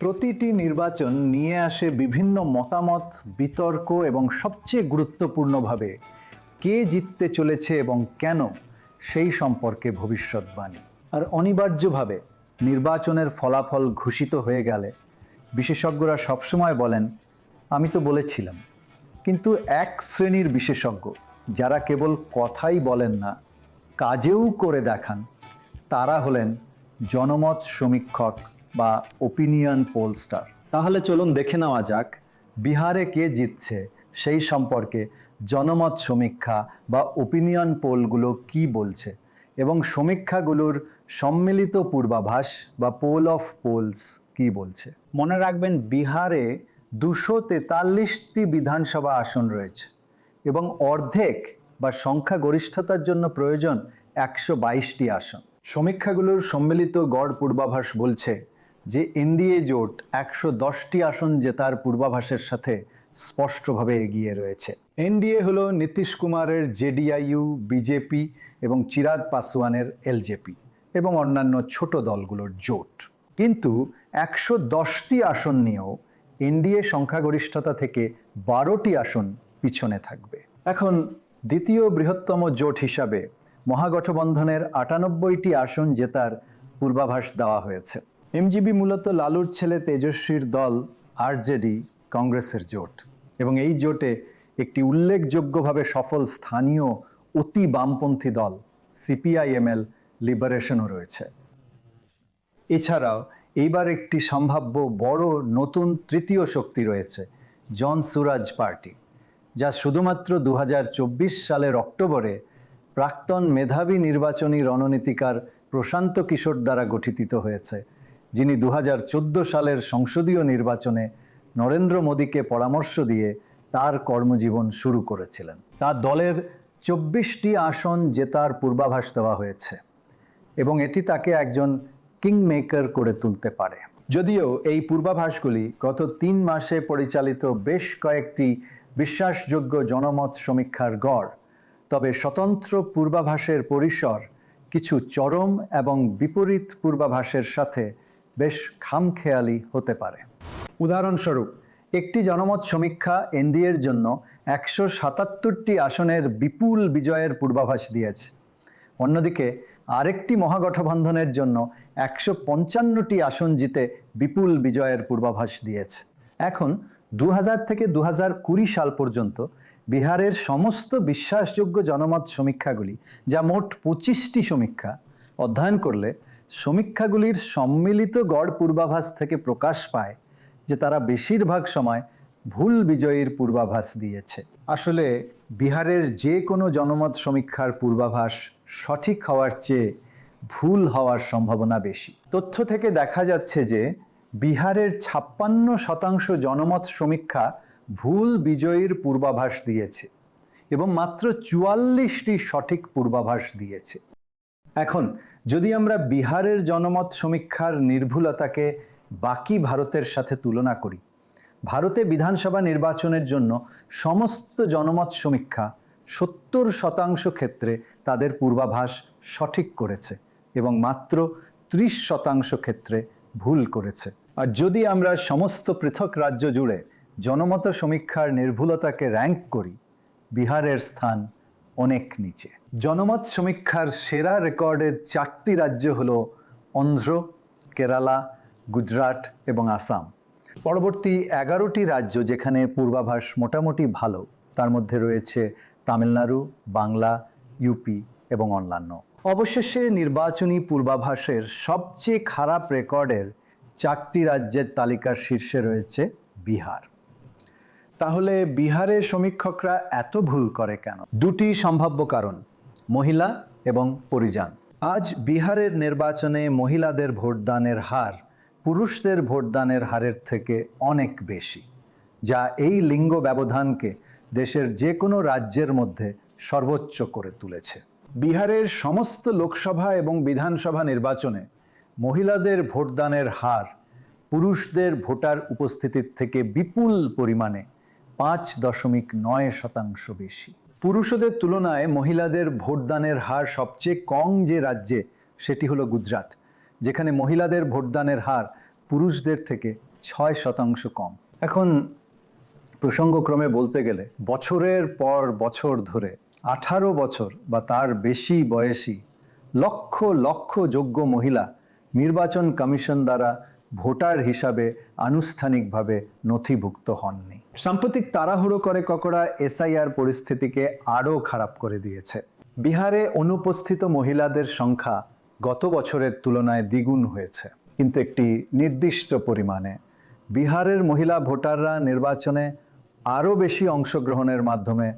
প্রতিটি নির্বাচন নিয়ে আসে বিভিন্ন মতামত, বিতর্ক এবং সবচেয়ে গুরুত্বপূর্ণভাবে কে জিততে চলেছে এবং কেন সেই সম্পর্কে ভবিষ্যৎবাণী। আর অনিবার্যভাবে নির্বাচনের ফলাফল ঘোষিত হয়ে গেলে বিশেষজ্ঞরা সবসময় বলেন, আমি তো বলেছিলাম। কিন্তু এক শ্রেণির বিশেষজ্ঞ, যারা কেবল কথাই বলেন না, কাজেও করে দেখান, তারা হলেন জনমত সমীক্ষক বা ওপিনিয়ন পোলস্টার তাহলে চলুন দেখে নেওয়া যাক, বিহারে কে জিতছে? সেই সম্পর্কে জনমত সমীক্ষা বা ওপিনিয়ন পোলগুলো কি বলছে? এবং সমীক্ষাগুলোর সম্মিলিত পূর্বাভাস বা পোল অফ পোলস কি বলছে? মনে রাখবেন, বিহারে দুশো তেতাল্লিশটি বিধানসভা আসন রয়েছে এবং অর্ধেক বা সংখ্যাগরিষ্ঠতার জন্য প্রয়োজন একশো বাইশটি আসন। সমীক্ষাগুলোর সম্মিলিত গড় পূর্বাভাস বলছে যে এনডিএ জোট একশো দশটি আসন জেতার পূর্বাভাসের সাথে স্পষ্টভাবে এগিয়ে রয়েছে। এনডিএ হলো নীতিশ কুমারের জেডিআইইউ বিজেপি এবং চিরাগ পাসওয়ানের এলজেপি এবং অন্যান্য ছোট দলগুলোর জোট। কিন্তু একশো দশটি আসন নিয়েও এনডিএ সংখ্যাগরিষ্ঠতা থেকে বারোটি আসন পিছনে থাকবে। এখন দ্বিতীয় বৃহত্তম জোট হিসাবে মহাগঠবন্ধনের আটানব্বইটি আসন জেতার পূর্বাভাস দেওয়া হয়েছে। এমজিবি মূলত লালুর ছেলে তেজস্বীর দল আরজেডি কংগ্রেসের জোট। এবং এই জোটে একটি উল্লেখযোগ্যভাবে সফল স্থানীয় অতি বামপন্থী দল সিপিআইএমএল লিবারেশনও রয়েছে। এছাড়াও এইবার একটি সম্ভাব্য বড় নতুন তৃতীয় শক্তি রয়েছে, জন সুরাজ পার্টি, যা শুধুমাত্র দু হাজার চব্বিশ সালের অক্টোবরে প্রাক্তন মেধাবী নির্বাচনী রণনীতিকার প্রশান্ত কিশোর দ্বারা গঠিত হয়েছে। যিনি দু হাজার চোদ্দ সালের সংসদীয় নির্বাচনে নরেন্দ্র মোদীকে পরামর্শ দিয়ে তার কর্মজীবন শুরু করেছিলেন। তার দলের চব্বিশটি আসন জেতার পূর্বাভাস দেওয়া হয়েছে এবং এটি তাকে একজন কিংমেকার করে তুলতে পারে। যদিও এই পূর্বাভাসগুলি গত তিন মাসে পরিচালিত বেশ কয়েকটি বিশ্বাসযোগ্য জনমত সমীক্ষার গড়, তবে স্বতন্ত্র পূর্বাভাসের পরিসর কিছু চরম এবং বিপরীত পূর্বাভাসের সাথে বেশ খামখেয়ালি হতে পারে। উদাহরণস্বরূপ, একটি জনমত সমীক্ষা এনডিএর জন্য একশো সাতাত্তরটি আসনের বিপুল বিজয়ের পূর্বাভাস দিয়েছে। অন্যদিকে, আরেকটি মহাগঠবন্ধনের জন্য একশো পঞ্চান্নটি আসন জিতে বিপুল বিজয়ের পূর্বাভাস দিয়েছে। এখন দু হাজার থেকে দু কুড়ি সাল পর্যন্ত বিহারের সমস্ত বিশ্বাসযোগ্য জনমত সমীক্ষাগুলি, যা মোট পঁচিশটি সমীক্ষা, অধ্যয়ন করলে সমীক্ষাগুলির সম্মিলিত গড় পূর্বাভাস থেকে প্রকাশ পায় যে তারা বেশিরভাগ সময় ভুল বিজয়ীর পূর্বাভাস দিয়েছে। আসলে বিহারের যে কোনো জনমত সমীক্ষার পূর্বাভাস সঠিক হওয়ার চেয়ে ভুল হওয়ার সম্ভাবনা বেশি। তথ্য থেকে দেখা যাচ্ছে যে বিহারের ছাপ্পান্ন শতাংশ জনমত সমীক্ষা ভুল বিজয়ীর পূর্বাভাস দিয়েছে এবং মাত্র চুয়াল্লিশটি সঠিক পূর্বাভাস দিয়েছে। এখন যদি আমরা বিহারের জনমত সমীক্ষার নির্ভুলতাকে বাকি ভারতের সাথে তুলনা করি, ভারতে বিধানসভা নির্বাচনের জন্য সমস্ত জনমত সমীক্ষা সত্তর শতাংশ ক্ষেত্রে তাদের পূর্বাভাস সঠিক করেছে এবং মাত্র ত্রিশ শতাংশ ক্ষেত্রে ভুল করেছে। আর যদি আমরা সমস্ত পৃথক রাজ্য জুড়ে জনমত সমীক্ষার নির্ভুলতাকে র্যাঙ্ক করি, বিহারের স্থান অনেক নিচে। জনমত সমীক্ষার সেরা রেকর্ডের চারটি রাজ্য হল অন্ধ্র, কেরালা, গুজরাট এবং আসাম। পরবর্তী এগারোটি রাজ্য যেখানে পূর্বাভাস মোটামুটি ভালো, তার মধ্যে রয়েছে তামিলনাড়ু, বাংলা, ইউপি এবং অন্যান্য। অবশেষে নির্বাচনী পূর্বাভাসের সবচেয়ে খারাপ রেকর্ডের চারটি রাজ্যের তালিকার শীর্ষে রয়েছে বিহার। তাহলে বিহারের সমীক্ষকরা এত ভুল করে কেন? দুটি সম্ভাব্য কারণ, মহিলা এবং পরিযান। আজ বিহারের নির্বাচনে মহিলাদের ভোটদানের হার পুরুষদের ভোটদানের হারের থেকে অনেক বেশি, যা এই লিঙ্গ ব্যবধানকে দেশের যে কোনো রাজ্যের মধ্যে সর্বোচ্চ করে তুলেছে। বিহারের সমস্ত লোকসভা এবং বিধানসভা নির্বাচনে মহিলাদের ভোটদানের হার পুরুষদের ভোটার উপস্থিতির থেকে বিপুল পরিমাণে পাঁচ দশমিক নয় শতাংশ বেশি। পুরুষদের তুলনায় মহিলাদের ভোটদানের হার সবচেয়ে কম যে রাজ্যে, সেটি হলো গুজরাট, যেখানে মহিলাদের ভোটদানের হার পুরুষদের থেকে ছয় শতাংশ কম। এখন প্রসঙ্গক্রমে বলতে গেলে, বছরের পর বছর ধরে আঠারো বছর বা তার বেশি বয়সী লক্ষ লক্ষ যোগ্য মহিলা নির্বাচন কমিশন দ্বারা ভোটার হিসাবে আনুষ্ঠানিকভাবে নথিভুক্ত হননি। সাম্প্রতিক তাড়াহুড়ো করে ককরা এসআইআর পরিস্থিতিকে আরও খারাপ করে দিয়েছে। বিহারে অনুপস্থিত মহিলাদের সংখ্যা গত বছরের তুলনায় দ্বিগুণ হয়েছে। কিন্তু একটি নির্দিষ্ট পরিমাণে বিহারের মহিলা ভোটাররা নির্বাচনে আরও বেশি অংশগ্রহণের মাধ্যমে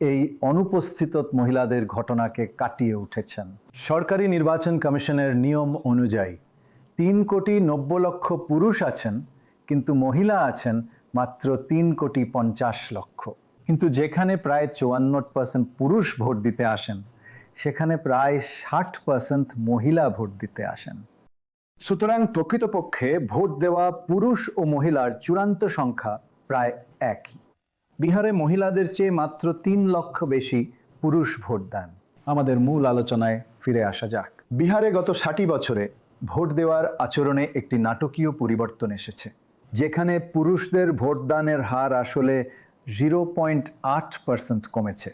এই অনুপস্থিত মহিলাদের ঘটনাকে কাটিয়ে উঠেছেন। সরকারি নির্বাচন কমিশনের নিয়ম অনুযায়ী তিন কোটি নব্বই লক্ষ পুরুষ আছেন, কিন্তু মহিলা আছেন মাত্র তিন কোটি পঞ্চাশ লক্ষ। কিন্তু যেখানে প্রায় চুয়ান্ন পার্সেন্ট পুরুষ ভোট দিতে আসেন, সেখানে প্রায় ষাট পার্সেন্ট মহিলা ভোট দিতে আসেন। সুতরাং প্রকৃতপক্ষে ভোট দেওয়া পুরুষ ও মহিলার চূড়ান্ত সংখ্যা প্রায় একই। বিহারে মহিলাদের চেয়ে মাত্র তিন লক্ষ বেশি পুরুষ ভোট দেন। আমাদের মূল আলোচনায় ফিরে আসা যাক। বিহারে গত ষাটি বছরে ভোট দেওয়ার আচরণে একটি নাটকীয় পরিবর্তন এসেছে, যেখানে পুরুষদের ভোটদানের হার আসলে জিরো পয়েন্ট আট পার্সেন্ট কমেছে।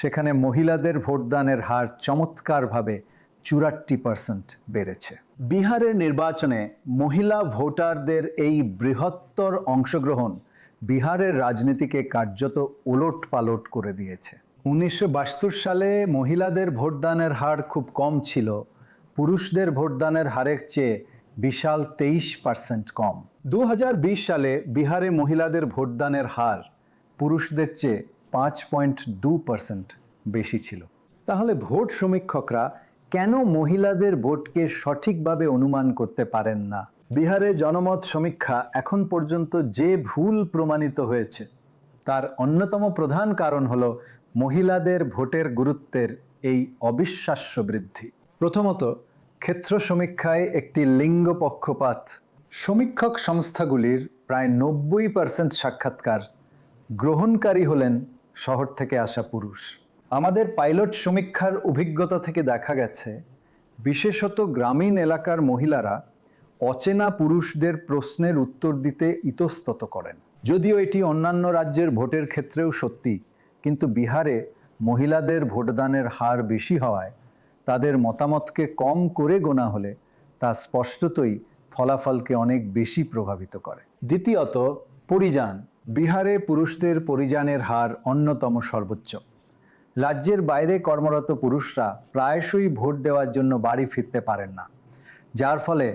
সেখানে মহিলাদের ভোটদানের হার চমৎকারভাবে চুরাট্টি পার্সেন্ট বেড়েছে। বিহারের নির্বাচনে মহিলা ভোটারদের এই বৃহত্তর অংশগ্রহণ বিহারের রাজনীতিকে কার্যত ওলট পালট করে দিয়েছে। উনিশশো সালে মহিলাদের ভোটদানের হার খুব কম ছিল পুরুষদের ভোটদানের হারের চেয়ে বিশাল তেইশ পার্সেন্ট কম। দু হাজার বিশ সালে বিহারে মহিলাদের ভোটদানের হার পুরুষদের চেয়ে পাঁচ পয়েন্ট দু পার্সেন্ট বেশি ছিল। তাহলে ভোট সমীক্ষকরা কেন মহিলাদের ভোটকে সঠিকভাবে অনুমান করতে পারেন না? বিহারে জনমত সমীক্ষা এখন পর্যন্ত যে ভুল প্রমাণিত হয়েছে, তার অন্যতম প্রধান কারণ হল মহিলাদের ভোটের গুরুত্বের এই অবিশ্বাস্য বৃদ্ধি। প্রথমত ক্ষেত্র সমীক্ষায় একটি লিঙ্গ পক্ষপাত। সমীক্ষক সংস্থাগুলির প্রায় নব্বই পার্সেন্ট সাক্ষাৎকার গ্রহণকারী হলেন শহর থেকে আসা পুরুষ। আমাদের পাইলট সমীক্ষার অভিজ্ঞতা থেকে দেখা গেছে, বিশেষত গ্রামীণ এলাকার মহিলারা অচেনা পুরুষদের প্রশ্নের উত্তর দিতে ইতস্তত করেন। যদিও এটি অন্যান্য রাজ্যের ভোটের ক্ষেত্রেও সত্যি, কিন্তু বিহারে মহিলাদের ভোটদানের হার বেশি হওয়ায় তাদের মতামতকে কম করে গোনা হলে তা স্পষ্টতই ফলাফলকে অনেক বেশি প্রভাবিত করে। দ্বিতীয়ত, পরিযান। বিহারে পুরুষদের পরিযানের হার অন্যতম সর্বোচ্চ। রাজ্যের বাইরে কর্মরত পুরুষরা প্রায়শই ভোট দেওয়ার জন্য বাড়ি ফিরতে পারেন না, যার ফলে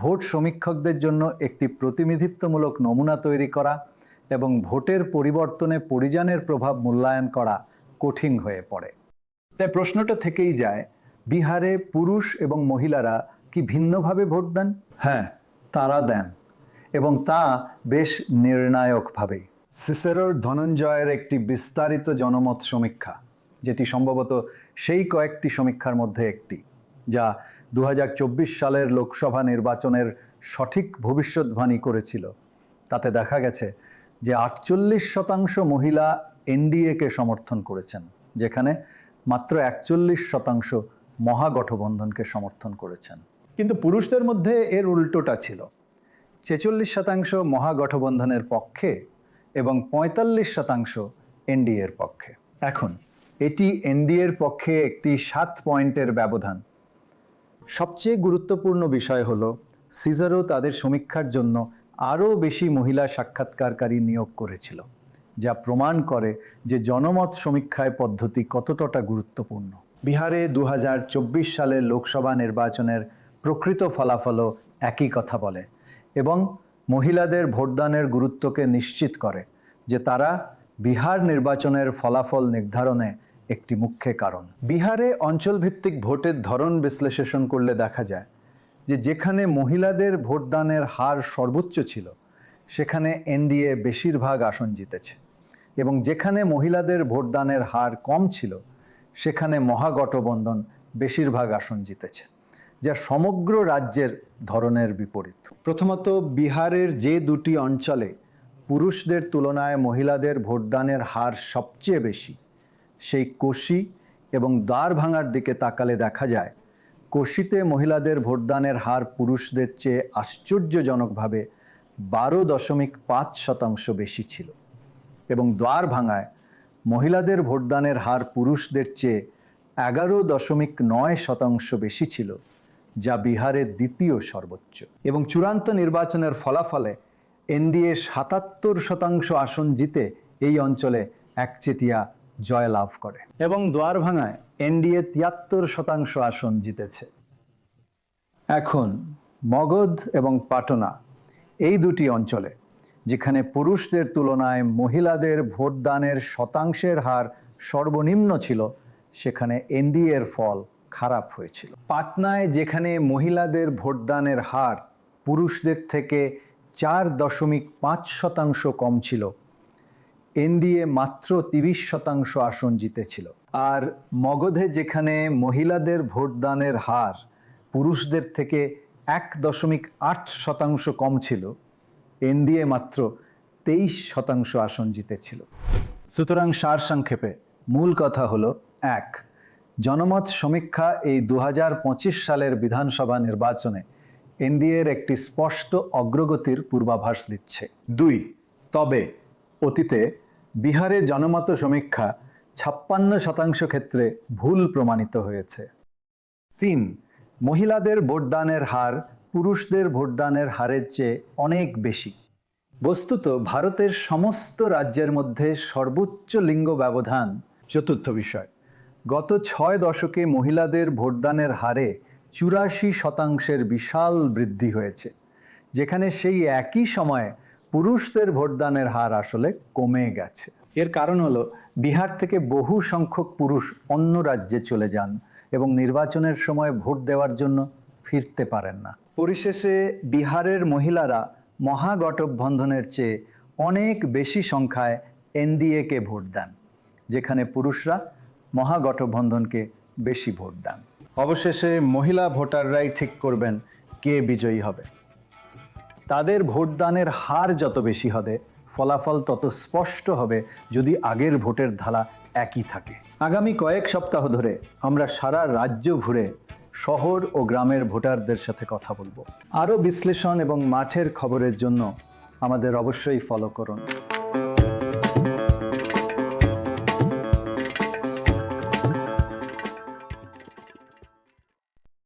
ভোট সমীক্ষকদের জন্য একটি প্রতিনিধিত্বমূলক নমুনা তৈরি করা এবং ভোটের পরিবর্তনে পরিযানের প্রভাব মূল্যায়ন করা কঠিন হয়ে পড়ে। তাই প্রশ্নটা থেকেই যায় বিহারে পুরুষ এবং মহিলারা কি ভিন্নভাবে ভোট দেন? হ্যাঁ তারা দেন। এবং তা বেশ নির্ণায়কভাবেই সিসেরোর ধনঞ্জয়ের একটি বিস্তারিত জনমত সমীক্ষা, যেটি সম্ভবত সেই কয়েকটি সমীক্ষার মধ্যে একটি, যা দু হাজার চব্বিশ সালের লোকসভা নির্বাচনের সঠিক ভবিষ্যৎবাণী করেছিল। তাতে দেখা গেছে যে আটচল্লিশ শতাংশ মহিলা এনডিএকে সমর্থন করেছেন, যেখানে মাত্র একচল্লিশ শতাংশ মহাগঠবন্ধনকে সমর্থন করেছেন। কিন্তু পুরুষদের মধ্যে এর উল্টোটা ছিল। ছেচল্লিশ শতাংশ মহাগঠবন্ধনের পক্ষে এবং পঁয়তাল্লিশ শতাংশ এনডিএর পক্ষে। এখন এটি এনডিএর পক্ষে একটি সাত পয়েন্টের ব্যবধান। সবচেয়ে গুরুত্বপূর্ণ বিষয় হল সিজারও তাদের সমীক্ষার জন্য আরও বেশি মহিলা সাক্ষাৎকারকারী নিয়োগ করেছিল যা প্রমাণ করে যে জনমত সমীক্ষায় পদ্ধতি কতটা গুরুত্বপূর্ণ। বিহারে দু হাজার চব্বিশ সালের লোকসভা নির্বাচনের প্রকৃত ফলাফলও একই কথা বলে এবং মহিলাদের ভোটদানের গুরুত্বকে নিশ্চিত করে যে তারা বিহার নির্বাচনের ফলাফল নির্ধারণে একটি মুখ্য কারণ। বিহারে অঞ্চলভিত্তিক ভোটের ধরন বিশ্লেষণ করলে দেখা যায় যে যেখানে মহিলাদের ভোটদানের হার সর্বোচ্চ ছিল, সেখানে এনডিএ বেশিরভাগ আসন জিতেছে এবং যেখানে মহিলাদের ভোটদানের হার কম ছিল সেখানে মহাগঠবন্ধন বেশিরভাগ আসন জিতেছে, যা সমগ্র রাজ্যের ধরনের বিপরীত। প্রথমত, বিহারের যে দুটি অঞ্চলে পুরুষদের তুলনায় মহিলাদের ভোটদানের হার সবচেয়ে বেশি, সেই কোশি এবং দ্বার ভাঙার দিকে তাকালে দেখা যায়, কোশিতে মহিলাদের ভোটদানের হার পুরুষদের চেয়ে আশ্চর্যজনকভাবে বারো দশমিক পাঁচ শতাংশ বেশি ছিল এবং দ্বার ভাঙায় মহিলাদের ভোটদানের হার পুরুষদের চেয়ে এগারো দশমিক নয় শতাংশ বেশি ছিল, যা বিহারের দ্বিতীয় সর্বোচ্চ। এবং চূড়ান্ত নির্বাচনের ফলাফলে এনডিএ সাতাত্তর শতাংশ আসন জিতে এই অঞ্চলে একচেটিয়া জয়লাভ করে। এবং দ্বার ভাঙায় এনডিএ তিয়াত্তর শতাংশ আসন জিতেছে। এখন মগধ এবং পাটনা এই দুটি অঞ্চলে যেখানে পুরুষদের তুলনায় মহিলাদের ভোটদানের শতাংশের হার সর্বনিম্ন ছিল, সেখানে এনডিএর ফল খারাপ হয়েছিল। পাটনায় যেখানে মহিলাদের ভোটদানের হার পুরুষদের থেকে চার দশমিক পাঁচ শতাংশ কম ছিল, এনডিএ মাত্র তিরিশ শতাংশ আসন জিতেছিল। আর মগধে যেখানে মহিলাদের ভোটদানের হার পুরুষদের থেকে এক দশমিক আট শতাংশ কম ছিল এনডিএ মাত্র তেইশ শতাংশ আসন জিতেছিল। সুতরাং সারসংক্ষেপে মূল কথা হলো এক, জনমত সমীক্ষা এই দুহাজার পঁচিশ সালের বিধানসভা নির্বাচনে এনডিএর একটি স্পষ্ট অগ্রগতির পূর্বাভাস দিচ্ছে। দুই, তবে অতীতে বিহারে জনমত সমীক্ষা ছাপ্পান্ন শতাংশ ক্ষেত্রে ভুল প্রমাণিত হয়েছে। তিন, মহিলাদের ভোটদানের হার পুরুষদের ভোটদানের হারের চেয়ে অনেক বেশি। বস্তুত ভারতের সমস্ত রাজ্যের মধ্যে সর্বোচ্চ লিঙ্গ ব্যবধান চতুর্থ বিষয়। গত ছয় দশকে মহিলাদের ভোটদানের হারে চুরাশি শতাংশের বিশাল বৃদ্ধি হয়েছে, যেখানে সেই একই সময়ে পুরুষদের ভোটদানের হার আসলে কমে গেছে। এর কারণ হলো, বিহার থেকে বহু সংখ্যক পুরুষ অন্য রাজ্যে চলে যান এবং নির্বাচনের সময় ভোট দেওয়ার জন্য ফিরতে পারেন না। পরিশেষে বিহারের মহিলারা মহাগঠবন্ধনের চেয়ে অনেক বেশি সংখ্যায় এনডিএকে ভোট দেন, যেখানে পুরুষরা মহাগঠবন্ধনকে বেশি ভোট দেন। অবশেষে মহিলা ভোটাররাই ঠিক করবেন কে বিজয়ী হবে। তাদের ভোটদানের হার যত বেশি হবে, ফলাফল তত স্পষ্ট হবে যদি আগের ভোটের ধারা একই থাকে। আগামী কয়েক সপ্তাহ ধরে আমরা সারা রাজ্য ঘুরে শহর ও গ্রামের ভোটারদের সাথে কথা বলব। আরও বিশ্লেষণ এবং মাঠের খবরের জন্য আমাদের অবশ্যই ফলো করুন।